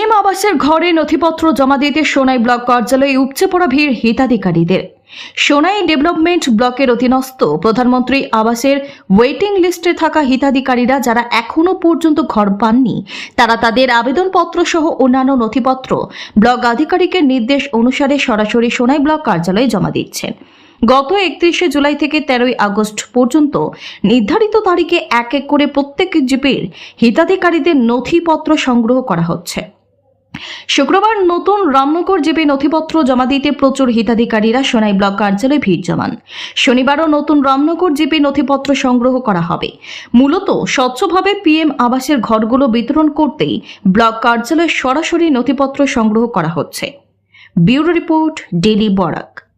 PM আবাসের ঘরে নথিপত্র জমা দিতে সোনাই ব্লক কার্যালয়ে উপচে পড়া ভিড় হিতাধিকারীদের। সোনাই ডেভেলপমেন্ট ব্লকের অধীনস্থ প্রধানমন্ত্রী আবাসের ওয়েটিং লিস্টে থাকা হিতাধিকারীরা যারা এখনও পর্যন্ত ঘর পাননি, তারা তাদের আবেদনপত্র সহ অন্যান্য নথিপত্র ব্লক আধিকারিকের নির্দেশ অনুসারে সরাসরি সোনাই ব্লক কার্যালয়ে জমা দিচ্ছেন। গত একত্রিশে জুলাই থেকে তেরোই আগস্ট পর্যন্ত নির্ধারিত তারিখে এক এক করে প্রত্যেক জিপির হিতাধিকারীদের নথিপত্র সংগ্রহ করা হচ্ছে। শুক্রবার নতুন রামনগর জিপি নথিপত্র জমা দিতে প্রচুর হিতাধিকারীরা সোনাই ব্লক কার্যালয়ে ভিড় জমান। শনিবারও নতুন রামনগর জিপি নথিপত্র সংগ্রহ করা হবে। মূলত স্বচ্ছভাবে পিএম আবাসের ঘরগুলো বিতরণ করতেই ব্লক কার্যালয়ে সরাসরি নথিপত্র সংগ্রহ করা হচ্ছে। Bureau report daily Barak.